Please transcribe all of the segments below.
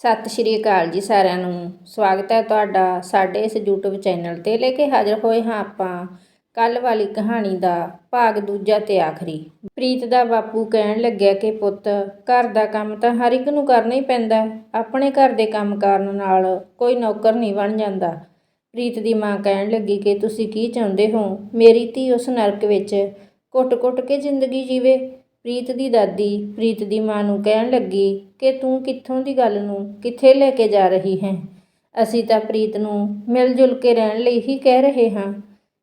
ਸਤਿ ਸ਼੍ਰੀ ਅਕਾਲ ਜੀ ਸਾਰਿਆਂ ਨੂੰ। ਸਵਾਗਤ ਹੈ ਤੁਹਾਡਾ ਸਾਡੇ ਇਸ YouTube ਚੈਨਲ ਤੇ। ਲੈ ਕੇ ਹਾਜ਼ਰ ਹੋਏ ਹਾਂ ਆਪਾਂ ਕੱਲ ਵਾਲੀ ਕਹਾਣੀ ਦਾ ਭਾਗ ਦੂਜਾ ਤੇ ਆਖਰੀ। ਪ੍ਰੀਤ ਦਾ ਬਾਪੂ ਕਹਿਣ ਲੱਗਿਆ ਕਿ ਪੁੱਤ, ਘਰ ਦਾ ਕੰਮ ਤਾਂ ਹਰ ਇੱਕ ਨੂੰ ਕਰਨਾ ਹੀ ਪੈਂਦਾ ਆਪਣੇ ਘਰ ਦੇ ਕੰਮ ਕਰਨ ਨਾਲ ਕੋਈ ਨੌਕਰ ਨਹੀਂ ਬਣ ਜਾਂਦਾ। ਪ੍ਰੀਤ ਦੀ ਮਾਂ ਕਹਿਣ ਲੱਗੀ ਕਿ ਤੁਸੀਂ ਕੀ ਚਾਹੁੰਦੇ ਹੋ? ਮੇਰੀ ਧੀ ਉਸ ਨਰਕ ਵਿੱਚ ਕੁੱਟ-ਕੁੱਟ ਕੇ ਜ਼ਿੰਦਗੀ ਜੀਵੇ। ਪ੍ਰੀਤ ਦੀ ਦਾਦੀ ਪ੍ਰੀਤ ਦੀ ਮਾਂ ਨੂੰ ਕਹਿਣ ਲੱਗੀ ਕਿ ਤੂੰ ਕਿੱਥੋਂ ਦੀ ਗੱਲ ਨੂੰ, ਕਿੱਥੇ ਲੈ ਕੇ ਜਾ ਰਹੀ ਹੈ? ਅਸੀਂ ਤਾਂ ਪ੍ਰੀਤ ਨੂੰ ਮਿਲ ਜੁਲ ਕੇ ਰਹਿਣ ਲਈ ਹੀ ਕਹਿ ਰਹੇ ਹਾਂ।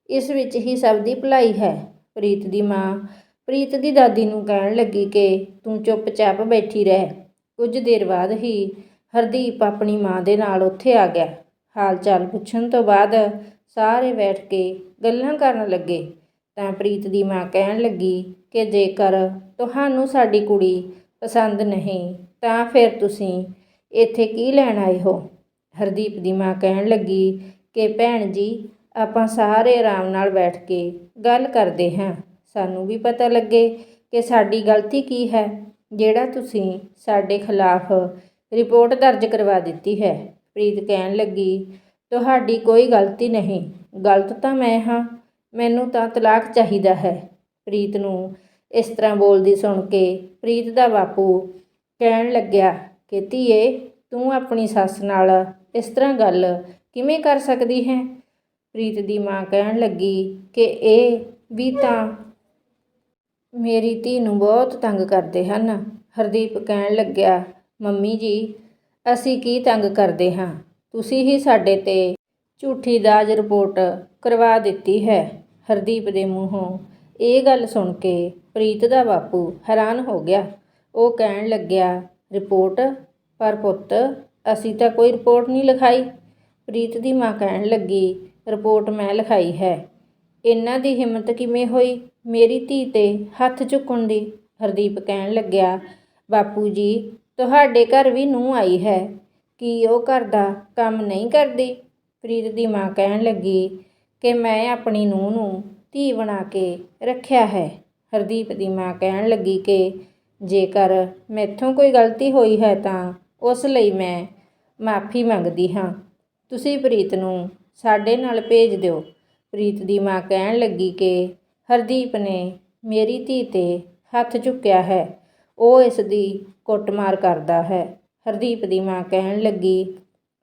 ਇਸ ਵਿੱਚ ਹੀ ਸਭ ਦੀ ਭਲਾਈ ਹੈ। ਪ੍ਰੀਤ ਦੀ ਮਾਂ ਪ੍ਰੀਤ ਦੀ ਦਾਦੀ ਨੂੰ ਕਹਿਣ ਲੱਗੀ ਕਿ ਤੂੰ ਚੁੱਪਚਾਪ ਬੈਠੀ ਰਹਿ। ਕੁਝ ਦੇਰ ਬਾਅਦ ਹੀ ਹਰਦੀਪ ਆਪਣੀ ਮਾਂ ਦੇ ਨਾਲ ਉੱਥੇ ਆ ਗਿਆ। ਹਾਲ ਚਾਲ ਪੁੱਛਣ ਤੋਂ ਬਾਅਦ ਸਾਰੇ ਬੈਠ ਕੇ ਗੱਲਾਂ ਕਰਨ ਲੱਗੇ। ਤਾਂ ਪ੍ਰੀਤ ਦੀ ਮਾਂ ਕਹਿਣ ਲੱਗੀ ਕਿ ਜੇਕਰ ਤੁਹਾਨੂੰ ਸਾਡੀ ਕੁੜੀ ਪਸੰਦ ਨਹੀਂ, ਤਾਂ ਫਿਰ ਤੁਸੀਂ ਇੱਥੇ ਕੀ ਲੈਣ ਆਏ ਹੋ? ਹਰਦੀਪ ਦੀ ਮਾਂ ਕਹਿਣ ਲੱਗੀ ਕਿ, ਭੈਣ ਜੀ, ਆਪਾਂ ਸਾਰੇ ਆਰਾਮ ਨਾਲ ਬੈਠ ਕੇ ਗੱਲ ਕਰਦੇ ਹਾਂ। ਸਾਨੂੰ ਵੀ ਪਤਾ ਲੱਗੇ ਕਿ ਸਾਡੀ ਗਲਤੀ ਕੀ ਹੈ, ਜਿਹੜਾ ਤੁਸੀਂ ਸਾਡੇ ਖਿਲਾਫ ਰਿਪੋਰਟ ਦਰਜ ਕਰਵਾ ਦਿੱਤੀ ਹੈ। ਪ੍ਰੀਤ ਕਹਿਣ ਲੱਗੀ, ਤੁਹਾਡੀ ਕੋਈ ਗਲਤੀ ਨਹੀਂ। ਗਲਤ ਤਾਂ ਮੈਂ ਹਾਂ ਮੈਨੂੰ ਤਾਂ ਤਲਾਕ ਚਾਹੀਦਾ ਹੈ। ਪ੍ਰੀਤ ਨੂੰ ਇਸ ਤਰ੍ਹਾਂ ਬੋਲਦੀ ਸੁਣ ਕੇ ਪ੍ਰੀਤ ਦਾ ਬਾਪੂ ਕਹਿਣ ਲੱਗਿਆ ਕਿ ਧੀਏ ਤੂੰ ਆਪਣੀ ਸੱਸ ਨਾਲ ਇਸ ਤਰ੍ਹਾਂ ਗੱਲ ਕਿਵੇਂ ਕਰ ਸਕਦੀ ਹੈ? ਪ੍ਰੀਤ ਦੀ ਮਾਂ ਕਹਿਣ ਲੱਗੀ ਕਿ ਇਹ ਵੀ ਤਾਂ ਮੇਰੀ ਧੀ ਨੂੰ ਬਹੁਤ ਤੰਗ ਕਰਦੇ ਹਨ। ਹਰਦੀਪ ਕਹਿਣ ਲੱਗਿਆ, ਮੰਮੀ ਜੀ, ਅਸੀਂ ਕੀ ਤੰਗ ਕਰਦੇ ਹਾਂ? ਤੁਸੀਂ ਹੀ ਸਾਡੇ ਤੇ ਝੂਠੀ ਦਾਜ ਰਿਪੋਰਟ ਕਰਵਾ ਦਿੱਤੀ ਹੈ। ਹਰਦੀਪ ਦੇ ਮੂੰਹੋਂ ਇਹ ਗੱਲ ਸੁਣ ਕੇ ਪ੍ਰੀਤ ਦਾ ਬਾਪੂ ਹੈਰਾਨ ਹੋ ਗਿਆ। ਉਹ ਕਹਿਣ ਲੱਗਿਆ, ਰਿਪੋਰਟ? ਪਰ ਪੁੱਤ, ਅਸੀਂ ਤਾਂ ਕੋਈ ਰਿਪੋਰਟ ਨਹੀਂ ਲਿਖਾਈ। ਪ੍ਰੀਤ ਦੀ ਮਾਂ ਕਹਿਣ ਲੱਗੀ, ਰਿਪੋਰਟ ਮੈਂ ਲਿਖਾਈ ਹੈ। ਇਹਨਾਂ ਦੀ ਹਿੰਮਤ ਕਿਵੇਂ ਹੋਈ? ਮੇਰੀ ਧੀ ਤੇ ਹੱਥ ਚੁੱਕਣ ਦੀ। ਹਰਦੀਪ ਕਹਿਣ ਲੱਗਿਆ, ਬਾਪੂ ਜੀ, ਤੁਹਾਡੇ ਘਰ ਵੀ ਨੂੰਹ ਆਈ ਹੈ। ਕੀ ਉਹ ਘਰ ਦਾ ਕੰਮ ਨਹੀਂ ਕਰਦੀ? ਪ੍ਰੀਤ ਦੀ ਮਾਂ ਕਹਿਣ ਲੱਗੀ ਕਿ ਮੈਂ ਆਪਣੀ ਨੂੰਹ ਨੂੰ ਧੀ ਬਣਾ ਕੇ ਰੱਖਿਆ ਹੈ। ਹਰਦੀਪ ਦੀ ਮਾਂ ਕਹਿਣ ਲੱਗੀ ਕਿ ਜੇਕਰ ਮੈਥੋਂ ਕੋਈ ਗਲਤੀ ਹੋਈ ਹੈ ਤਾਂ ਉਸ ਲਈ ਮੈਂ ਮਾਫੀ ਮੰਗਦੀ ਹਾਂ। ਤੁਸੀਂ ਪ੍ਰੀਤ ਨੂੰ ਸਾਡੇ ਨਾਲ ਭੇਜ ਦਿਓ। ਪ੍ਰੀਤ ਦੀ ਮਾਂ ਕਹਿਣ ਲੱਗੀ ਕਿ ਹਰਦੀਪ ਨੇ ਮੇਰੀ ਧੀ ਤੇ ਹੱਥ ਚੁੱਕਿਆ ਹੈ। ਉਹ ਇਸ ਦੀ ਕੁੱਟਮਾਰ ਕਰਦਾ ਹੈ। ਹਰਦੀਪ ਦੀ ਮਾਂ ਕਹਿਣ ਲੱਗੀ,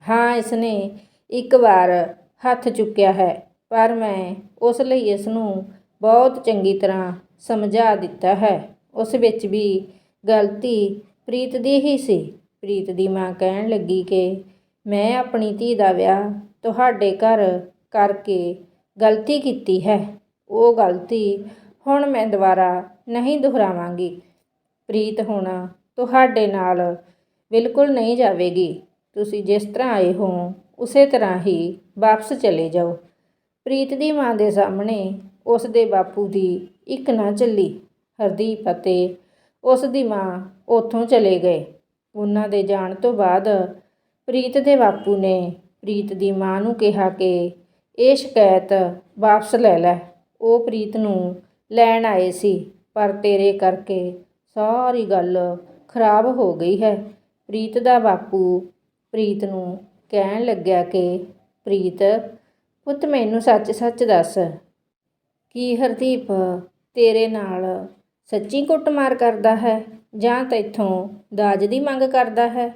ਹਾਂ ਇਸਨੇ ਇੱਕ ਵਾਰ ਹੱਥ ਚੁੱਕਿਆ ਹੈ। ਪਰ ਮੈਂ ਉਸ ਲਈ ਇਸ ਨੂੰ ਬਹੁਤ ਚੰਗੀ ਤਰ੍ਹਾਂ ਸਮਝਾ ਦਿੱਤਾ ਹੈ। ਉਸ ਵਿੱਚ ਵੀ ਗਲਤੀ ਪ੍ਰੀਤ ਦੀ ਹੀ ਸੀ। ਪ੍ਰੀਤ ਦੀ ਮਾਂ ਕਹਿਣ ਲੱਗੀ ਕਿ ਮੈਂ ਆਪਣੀ ਧੀ ਦਾ ਵਿਆਹ ਤੁਹਾਡੇ ਘਰ ਕਰਕੇ ਗਲਤੀ ਕੀਤੀ ਹੈ। ਉਹ ਗਲਤੀ ਹੁਣ ਮੈਂ ਦੁਬਾਰਾ ਨਹੀਂ ਦੁਹਰਾਵਾਂਗੀ। ਪ੍ਰੀਤ ਹੁਣ ਤੁਹਾਡੇ ਨਾਲ ਬਿਲਕੁਲ ਨਹੀਂ ਜਾਵੇਗੀ। ਤੁਸੀਂ ਜਿਸ ਤਰ੍ਹਾਂ ਆਏ ਹੋ, ਉਸੇ ਤਰ੍ਹਾਂ ਹੀ ਵਾਪਸ ਚਲੇ ਜਾਓ। ਪ੍ਰੀਤ ਦੀ ਮਾਂ ਦੇ ਸਾਹਮਣੇ ਉਸ ਦੇ ਬਾਪੂ ਦੀ ਇੱਕ ਨਾ ਚੱਲੀ ਹਰਦੀਪ ਅਤੇ ਉਸ ਦੀ ਮਾਂ ਉੱਥੋਂ ਚਲੇ ਗਏ। ਉਹਨਾਂ ਦੇ ਜਾਣ ਤੋਂ ਬਾਅਦ ਪ੍ਰੀਤ ਦੇ ਬਾਪੂ ਨੇ ਪ੍ਰੀਤ ਦੀ ਮਾਂ ਨੂੰ ਕਿਹਾ ਕਿ ਇਹ ਸ਼ਿਕਾਇਤ ਵਾਪਸ ਲੈ ਲੈ। ਉਹ ਪ੍ਰੀਤ ਨੂੰ ਲੈਣ ਆਏ ਸੀ, ਪਰ ਤੇਰੇ ਕਰਕੇ ਸਾਰੀ ਗੱਲ ਖਰਾਬ ਹੋ ਗਈ ਹੈ। ਪ੍ਰੀਤ ਦਾ ਬਾਪੂ ਪ੍ਰੀਤ ਨੂੰ ਕਹਿਣ ਲੱਗਿਆ ਕਿ ਪ੍ਰੀਤ ਪੁੱਤ ਮੈਨੂੰ ਸੱਚ-ਸੱਚ ਦੱਸ। ਕੀ ਹਰਦੀਪ ਤੇਰੇ ਨਾਲ ਸੱਚੀ ਕੁੱਟਮਾਰ ਕਰਦਾ ਹੈ ਜਾਂ ਤੈਥੋਂ ਦਾਜ ਦੀ ਮੰਗ ਕਰਦਾ ਹੈ?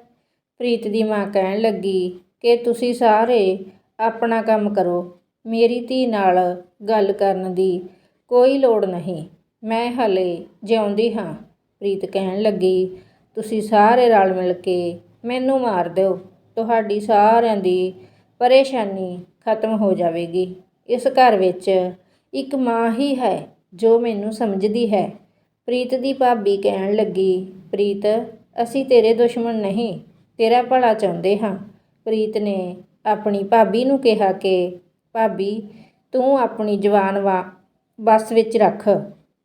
ਪ੍ਰੀਤ ਦੀ ਮਾਂ ਕਹਿਣ ਲੱਗੀ ਕਿ ਤੁਸੀਂ ਸਾਰੇ ਆਪਣਾ ਕੰਮ ਕਰੋ। ਮੇਰੀ ਧੀ ਨਾਲ ਗੱਲ ਕਰਨ ਦੀ ਕੋਈ ਲੋੜ ਨਹੀਂ। ਮੈਂ ਹਲੇ ਜਿਉਂਦੀ ਹਾਂ, ਪ੍ਰੀਤ ਕਹਿਣ ਲੱਗੀ। ਤੁਸੀਂ ਸਾਰੇ ਰਲ ਮਿਲ ਕੇ ਮੈਨੂੰ ਮਾਰ ਦਿਓ। ਤੁਹਾਡੀ ਸਾਰਿਆਂ ਦੀ ਪਰੇਸ਼ਾਨੀ ਖਤਮ ਹੋ ਜਾਵੇਗੀ। ਇਸ ਘਰ ਵਿੱਚ ਇੱਕ ਮਾਂ ਹੀ ਹੈ ਜੋ ਮੈਨੂੰ ਸਮਝਦੀ ਹੈ। ਪ੍ਰੀਤ ਦੀ ਭਾਬੀ ਕਹਿਣ ਲੱਗੀ, ਪ੍ਰੀਤ, ਅਸੀਂ ਤੇਰੇ ਦੁਸ਼ਮਣ ਨਹੀਂ, ਤੇਰਾ ਭਲਾ ਚਾਹੁੰਦੇ ਹਾਂ। ਪ੍ਰੀਤ ਨੇ ਆਪਣੀ ਭਾਬੀ ਨੂੰ ਕਿਹਾ ਕਿ, ਭਾਬੀ, ਤੂੰ ਆਪਣੀ ਜਵਾਨ ਵਾ, ਬਸ ਵਿੱਚ ਰੱਖ।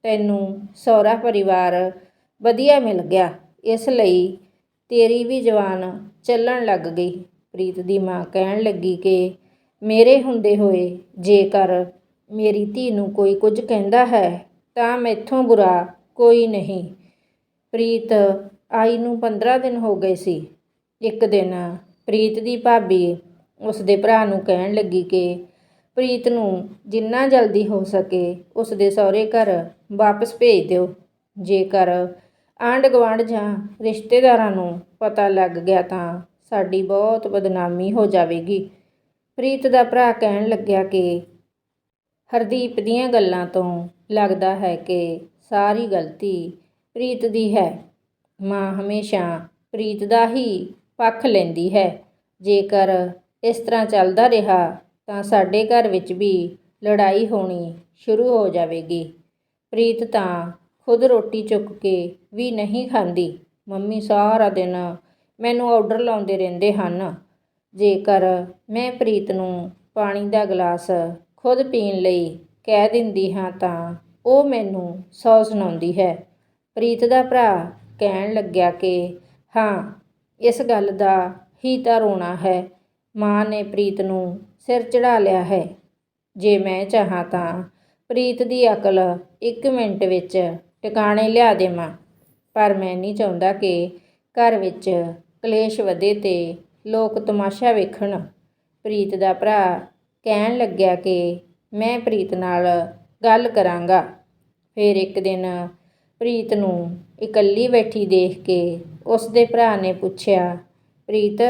ਤੈਨੂੰ ਸਹੁਰਾ ਪਰਿਵਾਰ ਵਧੀਆ ਮਿਲ ਗਿਆ। ਇਸ ਲਈ ਤੇਰੀ ਵੀ ਜਵਾਨ ਚੱਲਣ ਲੱਗ ਗਈ। ਪ੍ਰੀਤ ਦੀ ਮਾਂ ਕਹਿਣ ਲੱਗੀ ਕਿ ਮੇਰੇ ਹੁੰਦੇ ਹੋਏ ਜੇਕਰ ਮੇਰੀ ਧੀ ਨੂੰ ਕੋਈ ਕੁਝ ਕਹਿੰਦਾ ਹੈ, ਤਾਂ ਮੈਥੋਂ ਬੁਰਾ ਕੋਈ ਨਹੀਂ। ਪ੍ਰੀਤ ਆਈ ਨੂੰ 15 ਦਿਨ ਹੋ ਗਏ ਸੀ। ਇੱਕ ਦਿਨ ਪ੍ਰੀਤ ਦੀ ਭਾਬੀ ਉਸ ਦੇ ਭਰਾ ਨੂੰ ਕਹਿਣ ਲੱਗੀ ਕਿ ਪ੍ਰੀਤ ਨੂੰ ਜਿੰਨਾ ਜਲਦੀ ਹੋ ਸਕੇ ਉਸ ਦੇ ਸਹੁਰੇ ਘਰ ਵਾਪਸ ਭੇਜ ਦਿਓ। ਜੇਕਰ ਆਂਢ ਗੁਆਂਢ ਜਾਂ ਰਿਸ਼ਤੇਦਾਰਾਂ ਨੂੰ ਪਤਾ ਲੱਗ ਗਿਆ ਤਾਂ ਸਾਡੀ ਬਹੁਤ ਬਦਨਾਮੀ ਹੋ ਜਾਵੇਗੀ। ਪ੍ਰੀਤ ਦਾ ਭਰਾ ਕਹਿਣ ਲੱਗਿਆ ਕਿ ਹਰਦੀਪ ਦੀਆਂ ਗੱਲਾਂ ਤੋਂ ਲੱਗਦਾ ਹੈ ਕਿ ਸਾਰੀ ਗਲਤੀ ਪ੍ਰੀਤ ਦੀ ਹੈ। ਮਾਂ ਹਮੇਸ਼ਾ ਪ੍ਰੀਤ ਦਾ ਹੀ ਪੱਖ ਲੈਂਦੀ ਹੈ। ਜੇਕਰ ਇਸ ਤਰ੍ਹਾਂ ਚੱਲਦਾ ਰਿਹਾ ਤਾਂ ਸਾਡੇ ਘਰ ਵਿੱਚ ਵੀ ਲੜਾਈ ਹੋਣੀ ਸ਼ੁਰੂ ਹੋ ਜਾਵੇਗੀ। ਪ੍ਰੀਤ ਤਾਂ ਖੁਦ ਰੋਟੀ ਚੁੱਕ ਕੇ ਵੀ ਨਹੀਂ ਖਾਂਦੀ। ਮੰਮੀ ਸਾਰਾ ਦਿਨ ਮੈਨੂੰ ਆਰਡਰ ਲਾਉਂਦੇ ਰਹਿੰਦੇ ਹਨ। ਜੇਕਰ ਮੈਂ ਪ੍ਰੀਤ ਨੂੰ ਪਾਣੀ ਦਾ ਗਲਾਸ ਖੁਦ ਪੀਣ ਲਈ ਕਹਿ ਦਿੰਦੀ ਹਾਂ ਤਾਂ ਉਹ ਮੈਨੂੰ ਸੌ ਸੁਣਾਉਂਦੀ ਹੈ। ਪ੍ਰੀਤ ਦਾ ਭਰਾ ਕਹਿਣ ਲੱਗਿਆ ਕਿ, ਹਾਂ, ਇਸ ਗੱਲ ਦਾ ਹੀ ਤਾਂ ਰੋਣਾ ਹੈ। ਮਾਂ ਨੇ ਪ੍ਰੀਤ ਨੂੰ ਸਿਰ ਚੜਾ ਲਿਆ ਹੈ। ਜੇ ਮੈਂ ਚਾਹਾਂ ਤਾਂ ਪ੍ਰੀਤ ਦੀ ਅਕਲ ਇੱਕ ਮਿੰਟ ਵਿੱਚ ਟਿਕਾਣੇ ਲਿਆ ਦੇਵਾਂ। ਪਰ ਮੈਂ ਨਹੀਂ ਚਾਹੁੰਦਾ ਕਿ ਘਰ ਵਿੱਚ ਕਲੇਸ਼ ਵਧੇ ਤੇ ਲੋਕ ਤਮਾਸ਼ਾ ਵੇਖਣ। ਪ੍ਰੀਤ ਦਾ ਭਰਾ ਕਹਿਣ ਲੱਗਿਆ ਕਿ ਮੈਂ ਪ੍ਰੀਤ ਨਾਲ ਗੱਲ ਕਰਾਂਗਾ। ਫਿਰ ਇੱਕ ਦਿਨ ਪ੍ਰੀਤ ਨੂੰ ਇਕੱਲੀ ਬੈਠੀ ਦੇਖ ਕੇ ਉਸ ਦੇ ਭਰਾ ਨੇ ਪੁੱਛਿਆ, ਪ੍ਰੀਤ,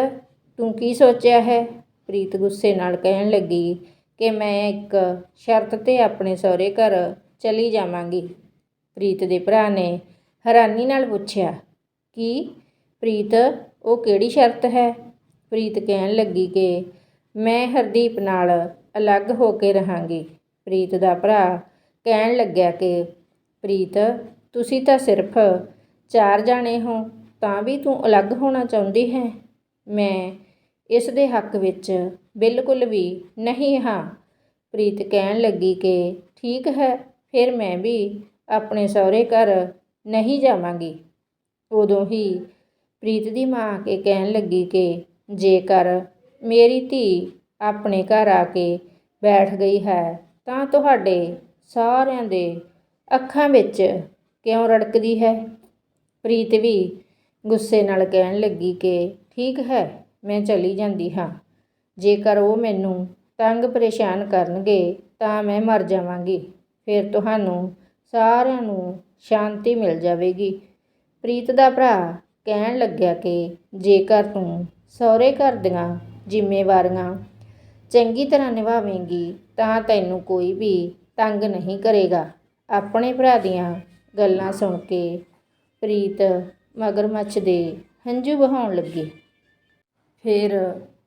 ਤੂੰ ਕੀ ਸੋਚਿਆ ਹੈ? ਪ੍ਰੀਤ ਗੁੱਸੇ ਨਾਲ ਕਹਿਣ ਲੱਗੀ ਕਿ ਮੈਂ ਇੱਕ ਸ਼ਰਤ ਤੇ ਆਪਣੇ ਸਹੁਰੇ ਘਰ ਚਲੀ ਜਾਵਾਂਗੀ। ਪ੍ਰੀਤ ਦੇ ਭਰਾ ਨੇ ਹੈਰਾਨੀ ਨਾਲ ਪੁੱਛਿਆ, ਕੀ? ਪ੍ਰੀਤ, ਉਹ ਕਿਹੜੀ ਸ਼ਰਤ ਹੈ? ਪ੍ਰੀਤ ਕਹਿਣ ਲੱਗੀ ਕਿ ਮੈਂ ਹਰਦੀਪ ਨਾਲ ਅਲੱਗ ਹੋ ਕੇ ਰਹਾਂਗੀ। ਪ੍ਰੀਤ ਦਾ ਭਰਾ ਕਹਿਣ ਲੱਗਿਆ ਕਿ, ਪ੍ਰੀਤ, ਤੁਸੀਂ ਤਾਂ ਸਿਰਫ ਚਾਰ ਜਾਣੇ ਹੋ, ਤਾਂ ਵੀ ਤੂੰ ਅਲੱਗ ਹੋਣਾ ਚਾਹੁੰਦੀ ਹੈ? ਮੈਂ ਇਸ ਦੇ ਹੱਕ ਵਿੱਚ ਬਿਲਕੁਲ ਵੀ ਨਹੀਂ ਹਾਂ। ਪ੍ਰੀਤ ਕਹਿਣ ਲੱਗੀ ਕਿ, ਠੀਕ ਹੈ, ਫਿਰ ਮੈਂ ਵੀ ਆਪਣੇ ਸਹੁਰੇ ਘਰ ਨਹੀਂ ਜਾਵਾਂਗੀ। ਉਦੋਂ ਹੀ ਪ੍ਰੀਤ ਦੀ ਮਾਂ ਆ ਕੇ ਕਹਿਣ ਲੱਗੀ ਕਿ ਜੇਕਰ ਮੇਰੀ ਧੀ ਆਪਣੇ ਘਰ ਆ ਕੇ ਬੈਠ ਗਈ ਹੈ, ਤਾਂ ਤੁਹਾਡੇ ਸਾਰਿਆਂ ਦੇ ਅੱਖਾਂ ਵਿੱਚ ਕਿਉਂ ਰੜਕਦੀ ਹੈ? ਪ੍ਰੀਤ ਵੀ ਗੁੱਸੇ ਨਾਲ ਕਹਿਣ ਲੱਗੀ ਕਿ ਠੀਕ ਹੈ, ਮੈਂ ਚਲੀ ਜਾਂਦੀ ਹਾਂ। ਜੇਕਰ ਉਹ ਮੈਨੂੰ ਤੰਗ ਪਰੇਸ਼ਾਨ ਕਰਨਗੇ, ਤਾਂ ਮੈਂ ਮਰ ਜਾਵਾਂਗੀ। ਫਿਰ ਤੁਹਾਨੂੰ ਸਾਰਿਆਂ ਨੂੰ ਸ਼ਾਂਤੀ ਮਿਲ ਜਾਵੇਗੀ। ਪ੍ਰੀਤ ਦਾ ਭਰਾ ਕਹਿਣ ਲੱਗਿਆ ਕਿ ਜੇਕਰ ਤੂੰ ਸਹੁਰੇ ਘਰ ਦੀਆਂ ਜ਼ਿੰਮੇਵਾਰੀਆਂ ਚੰਗੀ ਤਰ੍ਹਾਂ ਨਿਭਾਵੇਂਗੀ ਤਾਂ ਤੈਨੂੰ ਕੋਈ ਵੀ ਤੰਗ ਨਹੀਂ ਕਰੇਗਾ। ਆਪਣੇ ਭਰਾ ਦੀਆਂ ਗੱਲਾਂ ਸੁਣ ਕੇ ਪ੍ਰੀਤ ਮਗਰਮੱਛ ਦੇ ਹੰਝੂ ਵਹਾਉਣ ਲੱਗੀ। ਫਿਰ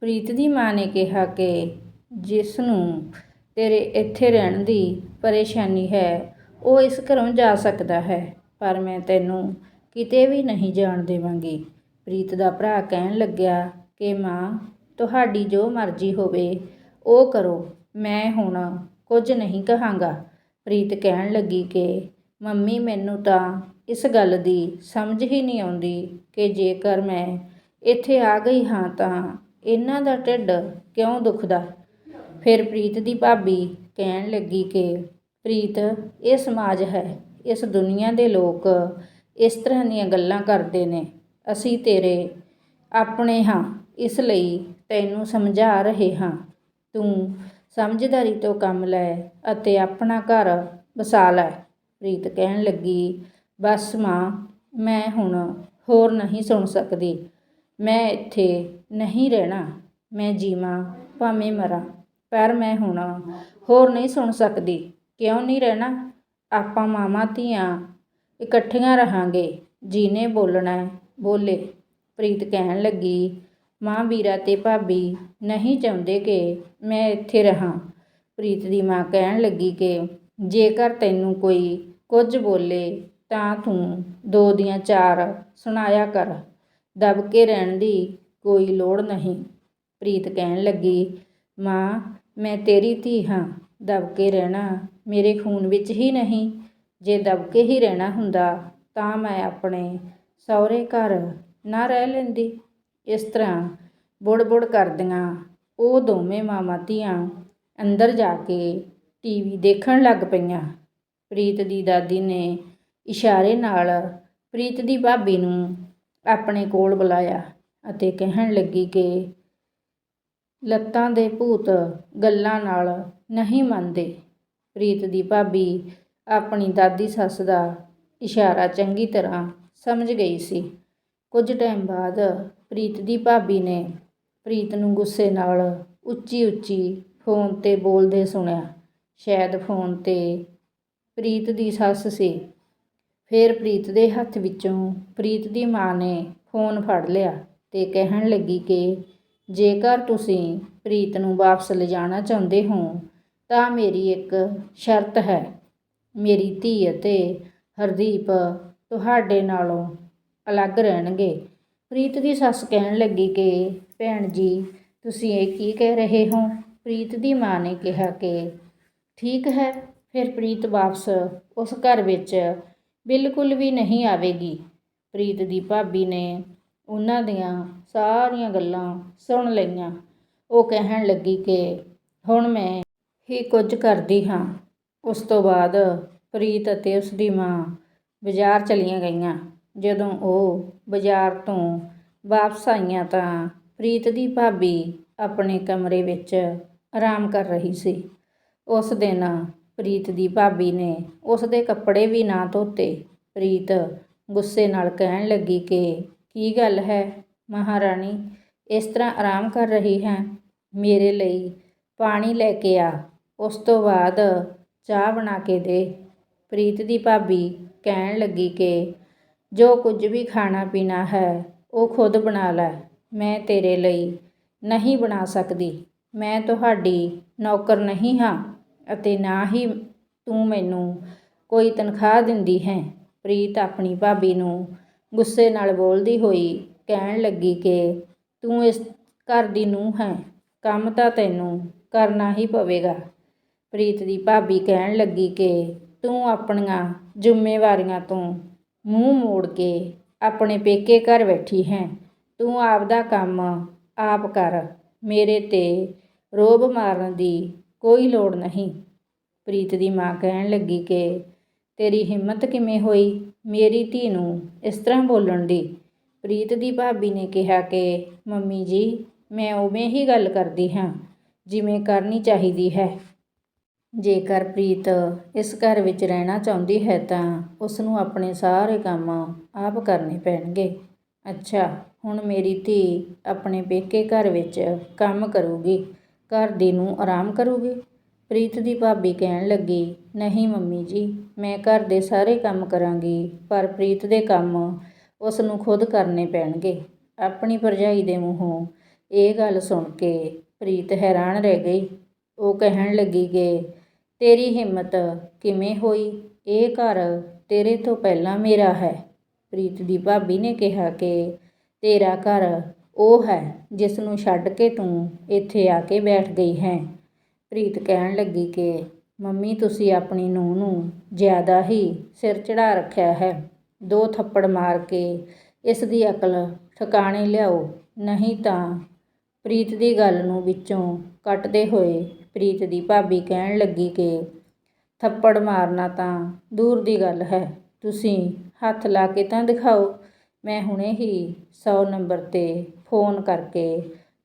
ਪ੍ਰੀਤ ਦੀ ਮਾਂ ਨੇ ਕਿਹਾ ਕਿ ਜਿਸ ਨੂੰ ਤੇਰੇ ਇੱਥੇ ਰਹਿਣ ਦੀ ਪਰੇਸ਼ਾਨੀ ਹੈ, ਉਹ ਇਸ ਘਰੋਂ ਜਾ ਸਕਦਾ ਹੈ, ਪਰ ਮੈਂ ਤੈਨੂੰ ਕਿਤੇ ਵੀ ਨਹੀਂ ਜਾਣ ਦੇਵਾਂਗੀ। ਪ੍ਰੀਤ ਦਾ ਭਰਾ ਕਹਿਣ ਲੱਗਿਆ ਕਿ ਮਾਂ, ਤੁਹਾਡੀ ਜੋ ਮਰਜ਼ੀ ਹੋਵੇ, ਉਹ ਕਰੋ, ਮੈਂ ਹੁਣ ਕੁਝ ਨਹੀਂ ਕਹਾਂਗਾ। ਪ੍ਰੀਤ ਕਹਿਣ ਲੱਗੀ ਕਿ, ਮੰਮੀ, ਮੈਨੂੰ ਤਾਂ ਇਸ ਗੱਲ ਦੀ ਸਮਝ ਹੀ ਨਹੀਂ ਆਉਂਦੀ ਕਿ ਜੇਕਰ ਮੈਂ ਇੱਥੇ ਆ ਗਈ ਹਾਂ ਤਾਂ ਇਹਨਾਂ ਦਾ ਢਿੱਡ ਕਿਉਂ ਦੁਖਦਾ? ਫਿਰ ਪ੍ਰੀਤ ਦੀ ਭਾਬੀ ਕਹਿਣ ਲੱਗੀ ਕਿ, ਪ੍ਰੀਤ, ਇਹ ਸਮਾਜ ਹੈ, ਇਸ ਦੁਨੀਆ ਦੇ ਲੋਕ ਇਸ ਤਰ੍ਹਾਂ ਦੀਆਂ ਗੱਲਾਂ ਕਰਦੇ ਨੇ। ਅਸੀਂ ਤੇਰੇ ਆਪਣੇ ਹਾਂ, ਇਸ ਲਈ ਤੈਨੂੰ ਸਮਝਾ ਰਹੇ ਹਾਂ। ਤੂੰ ਸਮਝਦਾਰੀ ਤੋਂ ਕੰਮ ਲੈ ਅਤੇ ਆਪਣਾ ਘਰ ਵਸਾ ਲੈ। ਪ੍ਰੀਤ ਕਹਿਣ ਲੱਗੀ, ਬਸ ਮਾਂ, ਮੈਂ ਹੁਣ ਹੋਰ ਨਹੀਂ ਸੁਣ ਸਕਦੀ। ਮੈਂ ਇੱਥੇ ਨਹੀਂ ਰਹਿਣਾ। ਮੈਂ ਜੀਵਾਂ, ਭਾਵੇਂ ਮਰਾਂ, ਪਰ ਮੈਂ ਹੁਣ ਹੋਰ ਨਹੀਂ ਸੁਣ ਸਕਦੀ। ਕਿਉਂ ਨਹੀਂ ਰਹਿਣਾ? ਆਪਾਂ ਮਾਵਾਂ ਧੀਆਂ ਇਕੱਠੀਆਂ ਰਹਾਂਗੇ। ਜਿਹਨੇ ਬੋਲਣਾ ਬੋਲੇ। ਪ੍ਰੀਤ ਕਹਿਣ ਲੱਗੀ, ਮਾਂ ਵੀਰਾ ਤੇ ਭਾਬੀ ਨਹੀਂ ਚਾਹੁੰਦੇ ਕਿ ਮੈਂ ਇੱਥੇ ਰਹਾਂ। ਪ੍ਰੀਤ ਦੀ ਮਾਂ ਕਹਿਣ ਲੱਗੀ ਕਿ, ਜੇਕਰ ਤੈਨੂੰ ਕੋਈ ਕੁਝ ਬੋਲੇ ਤਾਂ ਤੂੰ ਦੋ ਦੀਆਂ ਚਾਰ ਸੁਣਾਇਆ ਕਰ। ਦਬ ਕੇ ਰਹਿਣ ਦੀ ਕੋਈ ਲੋੜ ਨਹੀਂ। ਪ੍ਰੀਤ ਕਹਿਣ ਲੱਗੀ, ਮਾਂ, ਮੈਂ ਤੇਰੀ ਧੀ ਹਾਂ। ਦਬ ਕੇ ਰਹਿਣਾ ਮੇਰੇ ਖੂਨ ਵਿੱਚ ਹੀ ਨਹੀਂ। ਜੇ ਦਬ ਕੇ ਹੀ ਰਹਿਣਾ ਹੁੰਦਾ ਤਾਂ ਮੈਂ ਆਪਣੇ ਸਹੁਰੇ ਘਰ ਨਾ ਰਹਿ ਲੈਂਦੀ। ਇਸ ਤਰ੍ਹਾਂ ਬੁੜ-ਬੁੜ ਕਰਦੀਆਂ ਉਹ ਦੋਵੇਂ ਮਾਵਾਂ ਧੀਆਂ ਅੰਦਰ ਜਾ ਕੇ ਟੀ ਵੀ ਦੇਖਣ ਲੱਗ ਪਈਆਂ। ਪ੍ਰੀਤ ਦੀ ਦਾਦੀ ਨੇ ਇਸ਼ਾਰੇ ਨਾਲ ਪ੍ਰੀਤ ਦੀ ਭਾਬੀ ਨੂੰ ਆਪਣੇ ਕੋਲ ਬੁਲਾਇਆ ਅਤੇ ਕਹਿਣ ਲੱਗੀ ਕਿ ਲੱਤਾਂ ਦੇ ਭੂਤ ਗੱਲਾਂ ਨਾਲ ਨਹੀਂ ਮੰਨਦੇ। ਪ੍ਰੀਤ ਦੀ ਭਾਬੀ ਆਪਣੀ ਦਾਦੀ ਸੱਸ ਦਾ ਇਸ਼ਾਰਾ ਚੰਗੀ ਤਰ੍ਹਾਂ ਸਮਝ ਗਈ ਸੀ। ਕੁਝ ਟਾਈਮ ਬਾਅਦ ਪ੍ਰੀਤ ਦੀ ਭਾਬੀ ਨੇ ਪ੍ਰੀਤ ਨੂੰ ਗੁੱਸੇ ਨਾਲ ਉੱਚੀ ਉੱਚੀ ਫੋਨ ਤੇ ਬੋਲਦੇ ਸੁਣਿਆ। ਸ਼ਾਇਦ ਫੋਨ ਤੇ ਪ੍ਰੀਤ ਦੀ ਸੱਸ ਸੀ। ਫਿਰ ਪ੍ਰੀਤ ਦੇ ਹੱਥ ਵਿੱਚੋਂ ਪ੍ਰੀਤ ਦੀ ਮਾਂ ਨੇ ਫੋਨ ਫੜ ਲਿਆ ਤੇ ਕਹਿਣ ਲੱਗੀ ਕਿ ਜੇਕਰ ਤੁਸੀਂ ਪ੍ਰੀਤ ਨੂੰ ਵਾਪਸ ਲਿਜਾਣਾ ਚਾਹੁੰਦੇ ਹੋ, ਤਾਂ ਮੇਰੀ ਇੱਕ ਸ਼ਰਤ ਹੈ। ਮੇਰੀ ਧੀ ਅਤੇ ਹਰਦੀਪ ਤੁਹਾਡੇ ਨਾਲੋਂ ਅਲੱਗ ਰਹਿਣਗੇ। ਪ੍ਰੀਤ ਦੀ ਸੱਸ ਕਹਿਣ ਲੱਗੀ ਕਿ, ਭੈਣ ਜੀ, ਤੁਸੀਂ ਇਹ ਕੀ ਕਹਿ ਰਹੇ ਹੋ? ਪ੍ਰੀਤ ਦੀ ਮਾਂ ਨੇ ਕਿਹਾ ਕਿ, ਠੀਕ ਹੈ। ਫਿਰ ਪ੍ਰੀਤ ਵਾਪਸ ਉਸ ਘਰ ਵਿੱਚ ਬਿਲਕੁਲ ਵੀ ਨਹੀਂ ਆਵੇਗੀ। ਪ੍ਰੀਤ ਦੀ ਭਾਬੀ ਨੇ ਉਹਨਾਂ ਦੀਆਂ ਸਾਰੀਆਂ ਗੱਲਾਂ ਸੁਣ ਲਈਆਂ। ਉਹ ਕਹਿਣ ਲੱਗੀ ਕਿ, ਹੁਣ ਮੈਂ ਹੀ ਕੁਝ ਕਰਦੀ ਹਾਂ। ਉਸ ਤੋਂ ਬਾਅਦ ਪ੍ਰੀਤ ਅਤੇ ਉਸ ਦੀ ਮਾਂ ਬਾਜ਼ਾਰ ਚਲੀਆਂ ਗਈਆਂ। ਜਦੋਂ ਉਹ ਬਾਜ਼ਾਰ ਤੋਂ ਵਾਪਸ ਆਈਆਂ ਤਾਂ ਪ੍ਰੀਤ ਦੀ ਭਾਬੀ ਆਪਣੇ ਕਮਰੇ ਵਿੱਚ ਆਰਾਮ ਕਰ ਰਹੀ ਸੀ। ਉਸ ਦਿਨ ਪ੍ਰੀਤ ਦੀ ਭਾਬੀ ਨੇ ਉਸ ਦੇ ਕੱਪੜੇ ਵੀ ਨਾ ਧੋਤੇ। ਪ੍ਰੀਤ ਗੁੱਸੇ ਨਾਲ ਕਹਿਣ ਲੱਗੀ ਕਿ, ਕੀ ਗੱਲ ਹੈ? ਮਹਾਰਾਣੀ, ਇਸ ਤਰ੍ਹਾਂ ਆਰਾਮ ਕਰ ਰਹੀ ਹੈ? ਮੇਰੇ ਲਈ ਪਾਣੀ ਲੈ ਕੇ ਆ। ਉਸ ਤੋਂ ਬਾਅਦ ਚਾਹ ਬਣਾ ਕੇ ਦੇ। ਪ੍ਰੀਤ ਦੀ ਭਾਬੀ ਕਹਿਣ ਲੱਗੀ ਕਿ ਜੋ ਕੁਝ ਵੀ ਖਾਣਾ ਪੀਣਾ ਹੈ, ਉਹ ਖੁਦ ਬਣਾ ਲੈ। ਮੈਂ ਤੇਰੇ ਲਈ ਨਹੀਂ ਬਣਾ ਸਕਦੀ। ਮੈਂ ਤੁਹਾਡੀ ਨੌਕਰ ਨਹੀਂ ਹਾਂ ਅਤੇ ਨਾ ਹੀ ਤੂੰ ਮੈਨੂੰ ਕੋਈ ਤਨਖਾਹ ਦਿੰਦੀ ਹੈ। ਪ੍ਰੀਤ ਆਪਣੀ ਭਾਬੀ ਨੂੰ ਗੁੱਸੇ ਨਾਲ ਬੋਲਦੀ ਹੋਈ ਕਹਿਣ ਲੱਗੀ ਕਿ ਤੂੰ ਇਸ ਘਰ ਦੀ ਨੂੰਹ ਹੈ। ਕੰਮ ਤਾਂ ਤੈਨੂੰ ਕਰਨਾ ਹੀ ਪਵੇਗਾ। ਪ੍ਰੀਤ ਦੀ ਭਾਬੀ ਕਹਿਣ ਲੱਗੀ ਕਿ ਤੂੰ ਆਪਣੀਆਂ ਜ਼ਿੰਮੇਵਾਰੀਆਂ ਤੋਂ ਮੂੰਹ ਮੋੜ ਕੇ ਆਪਣੇ ਪੇਕੇ ਘਰ ਬੈਠੀ ਹੈ। ਤੂੰ ਆਪਦਾ ਕੰਮ ਆਪ ਕਰ। ਮੇਰੇ ਤੇ ਰੋਬ ਮਾਰਨ ਦੀ ਕੋਈ ਲੋੜ ਨਹੀਂ। ਪ੍ਰੀਤ ਦੀ ਮਾਂ ਕਹਿਣ ਲੱਗੀ ਕਿ ਤੇਰੀ ਹਿੰਮਤ ਕਿਵੇਂ ਹੋਈ? ਮੇਰੀ ਧੀ ਨੂੰ ਇਸ ਤਰ੍ਹਾਂ ਬੋਲਣ ਦੀ। ਪ੍ਰੀਤ ਦੀ ਭਾਬੀ ਨੇ ਕਿਹਾ ਕਿ, ਮੰਮੀ ਜੀ, ਮੈਂ ਉਵੇਂ ਹੀ ਗੱਲ ਕਰਦੀ ਹਾਂ, ਜਿਵੇਂ ਕਰਨੀ ਚਾਹੀਦੀ ਹੈ। ਜੇਕਰ ਪ੍ਰੀਤ ਇਸ ਘਰ ਵਿੱਚ ਰਹਿਣਾ ਚਾਹੁੰਦੀ ਹੈ ਤਾਂ ਉਸ ਨੂੰ ਆਪਣੇ ਸਾਰੇ ਕੰਮ ਆਪ ਕਰਨੇ ਪੈਣਗੇ। ਅੱਛਾ, ਹੁਣ ਮੇਰੀ ਧੀ ਆਪਣੇ ਪੇਕੇ ਘਰ ਵਿੱਚ ਕੰਮ ਕਰੂਗੀ, ਘਰ ਦੀ ਨੂੰ ਆਰਾਮ ਕਰੂਗੀ? ਪ੍ਰੀਤ ਦੀ ਭਾਬੀ ਕਹਿਣ ਲੱਗੀ, ਨਹੀਂ ਮੰਮੀ ਜੀ, ਮੈਂ ਘਰ ਦੇ ਸਾਰੇ ਕੰਮ ਕਰਾਂਗੀ, ਪਰ ਪ੍ਰੀਤ ਦੇ ਕੰਮ ਉਸ ਨੂੰ ਖੁਦ ਕਰਨੇ ਪੈਣਗੇ। ਆਪਣੀ ਭਰਜਾਈ ਦੇ ਮੂੰਹੋਂ ਇਹ ਗੱਲ ਸੁਣ ਕੇ ਪ੍ਰੀਤ ਹੈਰਾਨ ਰਹਿ ਗਈ। ਉਹ ਕਹਿਣ ਲੱਗੀ ਕਿ ਤੇਰੀ ਹਿੰਮਤ ਕਿਵੇਂ ਹੋਈ? ਇਹ ਘਰ ਤੇਰੇ ਤੋਂ ਪਹਿਲਾਂ ਮੇਰਾ ਹੈ। ਪ੍ਰੀਤ ਦੀ ਭਾਬੀ ਨੇ ਕਿਹਾ ਕਿ ਤੇਰਾ ਘਰ ਉਹ ਹੈ ਜਿਸ ਨੂੰ ਛੱਡ ਕੇ ਤੂੰ ਇੱਥੇ ਆ ਕੇ ਬੈਠ ਗਈ ਹੈ। ਪ੍ਰੀਤ ਕਹਿਣ ਲੱਗੀ ਕਿ, ਮੰਮੀ, ਤੁਸੀਂ ਆਪਣੀ ਨੂੰਹ ਨੂੰ ਜ਼ਿਆਦਾ ਹੀ ਸਿਰ ਚੜਾ ਰੱਖਿਆ ਹੈ। ਦੋ ਥੱਪੜ ਮਾਰ ਕੇ ਇਸ ਦੀ ਅਕਲ ਠਿਕਾਣੇ ਲਿਆਓ। ਨਹੀਂ ਤਾਂ ਪ੍ਰੀਤ ਦੀ ਗੱਲ ਨੂੰ ਵਿੱਚੋਂ ਕੱਟਦੇ ਹੋਏ ਪ੍ਰੀਤ ਦੀ ਭਾਬੀ ਕਹਿਣ ਲੱਗੀ ਕਿ, ਥੱਪੜ ਮਾਰਨਾ ਤਾਂ ਦੂਰ ਦੀ ਗੱਲ ਹੈ, ਤੁਸੀਂ ਹੱਥ ਲਾ ਕੇ ਤਾਂ ਦਿਖਾਓ। ਮੈਂ ਹੁਣੇ ਹੀ 100 ਨੰਬਰ ਤੇ ਫੋਨ ਕਰਕੇ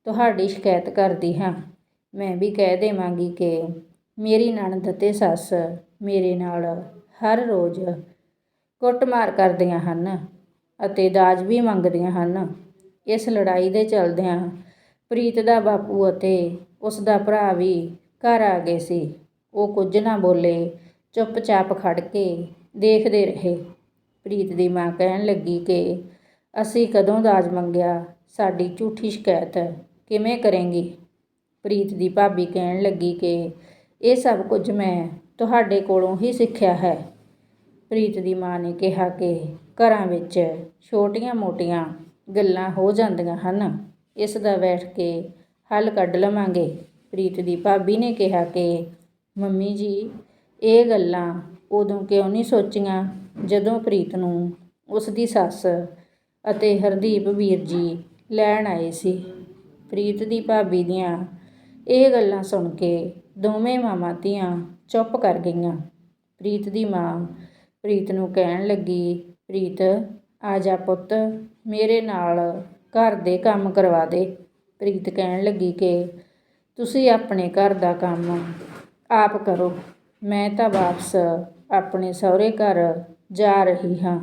ਤੁਹਾਡੀ ਸ਼ਿਕਾਇਤ ਕਰਦੀ ਹਾਂ। ਮੈਂ ਵੀ ਕਹਿ ਦੇਵਾਂਗੀ ਕਿ ਮੇਰੀ ਨਣਦ ਤੇ ਸੱਸ ਮੇਰੇ ਨਾਲ ਹਰ ਰੋਜ਼ ਕੁੱਟਮਾਰ ਕਰਦੀਆਂ ਹਨ ਅਤੇ ਦਾਜ ਵੀ ਮੰਗਦੀਆਂ ਹਨ। ਇਸ ਲੜਾਈ ਦੇ ਚਲਦਿਆਂ ਪ੍ਰੀਤ ਦਾ ਬਾਪੂ ਅਤੇ ਉਸ ਦਾ ਭਰਾ ਵੀ ਘਰ ਆ ਗਏ ਸੀ। ਉਹ ਕੁਝ ਨਾ ਬੋਲੇ, ਚੁੱਪਚਾਪ ਖੜ੍ਹ ਕੇ ਦੇਖਦੇ ਰਹੇ। ਪ੍ਰੀਤ ਦੀ ਮਾਂ ਕਹਿਣ ਲੱਗੀ ਕਿ ਅਸੀਂ ਕਦੋਂ ਦਾਜ ਮੰਗਿਆ? ਸਾਡੀ ਝੂਠੀ ਸ਼ਿਕਾਇਤ ਕਿਵੇਂ ਕਰੇਂਗੀ? ਪ੍ਰੀਤ ਦੀ ਭਾਬੀ ਕਹਿਣ ਲੱਗੀ ਕਿ ਇਹ ਸਭ ਕੁਝ ਮੈਂ ਤੁਹਾਡੇ ਕੋਲੋਂ ਹੀ ਸਿੱਖਿਆ ਹੈ। ਪ੍ਰੀਤ ਦੀ ਮਾਂ ਨੇ ਕਿਹਾ ਕਿ ਘਰਾਂ ਵਿੱਚ ਛੋਟੀਆਂ-ਮੋਟੀਆਂ ਗੱਲਾਂ ਹੋ ਜਾਂਦੀਆਂ ਹਨ। ਇਸ ਦਾ ਬੈਠ ਕੇ ਹੱਲ ਕੱਢ ਲਵਾਂਗੇ। ਪ੍ਰੀਤ ਦੀ ਭਾਬੀ ਨੇ ਕਿਹਾ ਕਿ, ਮੰਮੀ ਜੀ, ਇਹ ਗੱਲਾਂ ਉਦੋਂ ਕਿਉਂ ਨਹੀਂ ਸੋਚੀਆਂ? ਜਦੋਂ ਪ੍ਰੀਤ ਨੂੰ ਉਸ ਦੀ ਸੱਸ ਅਤੇ ਹਰਦੀਪ ਵੀਰ ਜੀ ਲੈਣ ਆਏ ਸੀ, ਪ੍ਰੀਤ ਦੀ ਭਾਬੀ ਦੀਆਂ ਇਹ ਗੱਲਾਂ ਸੁਣ ਕੇ ਦੋਵੇਂ ਮਾਵਾਂ ਧੀਆਂ ਚੁੱਪ ਕਰ ਗਈਆਂ। ਪ੍ਰੀਤ ਦੀ ਮਾਂ ਪ੍ਰੀਤ ਨੂੰ ਕਹਿਣ ਲੱਗੀ, ਪ੍ਰੀਤ, ਆ ਜਾ ਪੁੱਤ, ਮੇਰੇ ਨਾਲ ਘਰ ਦੇ ਕੰਮ ਕਰਵਾ ਦੇ। ਪ੍ਰੀਤ ਕਹਿਣ ਲੱਗੀ ਕਿ ਤੁਸੀਂ ਆਪਣੇ ਘਰ ਦਾ ਕੰਮ ਆਪ ਕਰੋ। ਮੈਂ ਤਾਂ ਵਾਪਸ ਆਪਣੇ ਸਹੁਰੇ ਘਰ ਜਾ ਰਹੀ ਹਾਂ।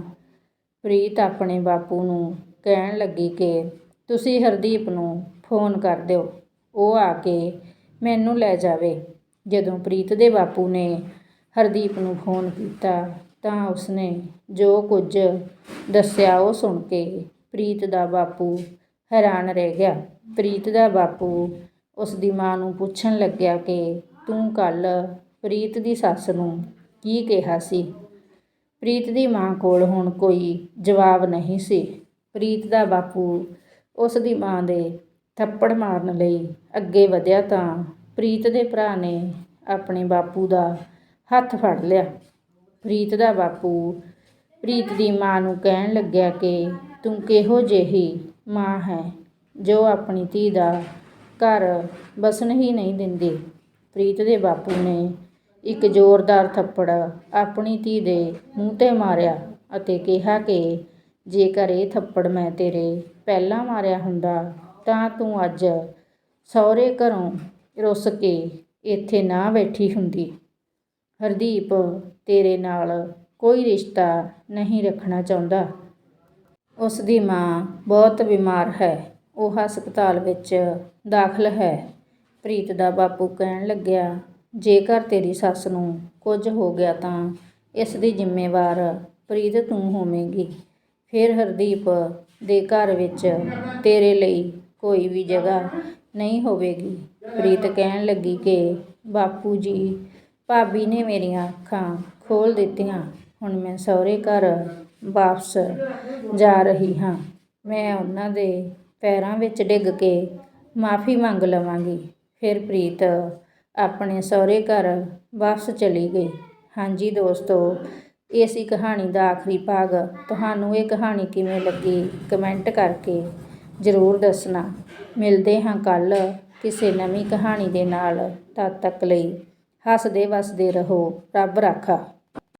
ਪ੍ਰੀਤ ਆਪਣੇ ਬਾਪੂ ਨੂੰ ਕਹਿਣ ਲੱਗੀ ਕਿ ਤੁਸੀਂ ਹਰਦੀਪ ਨੂੰ ਫੋਨ ਕਰ ਦਿਓ। ਉਹ ਆ ਕੇ ਮੈਨੂੰ ਲੈ ਜਾਵੇ। ਜਦੋਂ ਪ੍ਰੀਤ ਦੇ ਬਾਪੂ ਨੇ ਹਰਦੀਪ ਨੂੰ ਫੋਨ ਕੀਤਾ ਤਾਂ ਉਸਨੇ ਜੋ ਕੁਝ ਦੱਸਿਆ ਉਹ ਸੁਣ ਕੇ ਪ੍ਰੀਤ ਦਾ ਬਾਪੂ ਹੈਰਾਨ ਰਹਿ ਗਿਆ। ਪ੍ਰੀਤ ਦਾ ਬਾਪੂ ਉਸ ਦੀ ਮਾਂ ਨੂੰ ਪੁੱਛਣ ਲੱਗਿਆ ਕਿ ਤੂੰ ਕੱਲ੍ਹ ਪ੍ਰੀਤ ਦੀ ਸੱਸ ਨੂੰ ਕੀ ਕਿਹਾ ਸੀ? ਪ੍ਰੀਤ ਦੀ ਮਾਂ ਕੋਲ ਹੁਣ ਕੋਈ ਜਵਾਬ ਨਹੀਂ ਸੀ। ਪ੍ਰੀਤ ਦਾ ਬਾਪੂ ਉਸ ਦੀ ਮਾਂ ਦੇ ਥੱਪੜ ਮਾਰਨ ਲਈ ਅੱਗੇ ਵਧਿਆ ਤਾਂ ਪ੍ਰੀਤ ਦੇ ਭਰਾ ਨੇ ਆਪਣੇ ਬਾਪੂ ਦਾ ਹੱਥ ਫੜ ਲਿਆ। ਪ੍ਰੀਤ ਦਾ ਬਾਪੂ ਪ੍ਰੀਤ ਦੀ ਮਾਂ ਨੂੰ ਕਹਿਣ ਲੱਗਿਆ ਕਿ ਤੂੰ ਕਿਹੋ ਜਿਹੀ ਮਾਂ ਹੈ ਜੋ ਆਪਣੀ ਧੀ ਦਾ ਘਰ ਵਸਣ ਹੀ ਨਹੀਂ ਦਿੰਦੀ। ਪ੍ਰੀਤ ਦੇ ਬਾਪੂ ਨੇ ਇੱਕ ਜ਼ੋਰਦਾਰ ਥੱਪੜ ਆਪਣੀ ਧੀ ਦੇ ਮੂੰਹ ਤੇ ਮਾਰਿਆ ਅਤੇ ਕਿਹਾ ਕਿ ਜੇਕਰ ਇਹ ਥੱਪੜ ਮੈਂ ਤੇਰੇ ਪਹਿਲਾਂ ਮਾਰਿਆ ਹੁੰਦਾ ਤਾਂ ਤੂੰ ਅੱਜ ਸਹੁਰੇ ਘਰੋਂ ਰੁੱਸ ਕੇ ਇੱਥੇ ਨਾ ਬੈਠੀ ਹੁੰਦੀ। ਹਰਦੀਪ ਤੇਰੇ ਨਾਲ ਕੋਈ ਰਿਸ਼ਤਾ ਨਹੀਂ ਰੱਖਣਾ ਚਾਹੁੰਦਾ। ਉਸ ਦੀ ਮਾਂ ਬਹੁਤ ਬਿਮਾਰ ਹੈ। ਉਹ ਹਸਪਤਾਲ ਵਿੱਚ ਦਾਖਲ ਹੈ। ਪ੍ਰੀਤ ਦਾ ਬਾਪੂ ਕਹਿਣ ਲੱਗਿਆ, ਜੇਕਰ ਤੇਰੀ ਸੱਸ ਨੂੰ ਕੁਝ ਹੋ ਗਿਆ ਤਾਂ ਇਸ ਦੀ ਜ਼ਿੰਮੇਵਾਰ ਪ੍ਰੀਤ ਤੂੰ ਹੋਵੇਂਗੀ। ਫਿਰ ਹਰਦੀਪ ਦੇ ਘਰ ਵਿੱਚ ਤੇਰੇ ਲਈ ਕੋਈ ਵੀ ਜਗ੍ਹਾ ਨਹੀਂ ਹੋਵੇਗੀ। ਪ੍ਰੀਤ ਕਹਿਣ ਲੱਗੀ ਕਿ ਬਾਪੂ ਜੀ, ਭਾਬੀ ਨੇ ਮੇਰੀਆਂ ਅੱਖਾਂ ਖੋਲ ਦਿੱਤੀਆਂ। ਹੁਣ ਮੈਂ ਸਹੁਰੇ ਘਰ ਵਾਪਸ ਜਾ ਰਹੀ ਹਾਂ। ਮੈਂ ਉਹਨਾਂ ਦੇ ਪੈਰਾਂ ਵਿੱਚ ਡਿੱਗ ਕੇ ਮਾਫੀ ਮੰਗ ਲਵਾਂਗੀ। ਫਿਰ ਪ੍ਰੀਤ ਆਪਣੇ ਸਹੁਰੇ ਘਰ ਵਾਪਸ ਚਲੀ ਗਈ। ਹਾਂਜੀ ਦੋਸਤੋ ਇਹ ਸੀ ਕਹਾਣੀ ਦਾ ਆਖਰੀ ਭਾਗ ਤੁਹਾਨੂੰ ਇਹ ਕਹਾਣੀ ਕਿਵੇਂ ਲੱਗੀ ਕਮੈਂਟ ਕਰਕੇ ਜ਼ਰੂਰ ਦੱਸਣਾ। ਮਿਲਦੇ ਹਾਂ ਕੱਲ ਕਿਸੇ ਨਵੀਂ ਕਹਾਣੀ ਦੇ ਨਾਲ। ਤਦ ਤੱਕ ਲਈ ਹੱਸਦੇ ਵਸਦੇ ਰਹੋ। ਰੱਬ ਰਾਖਾ।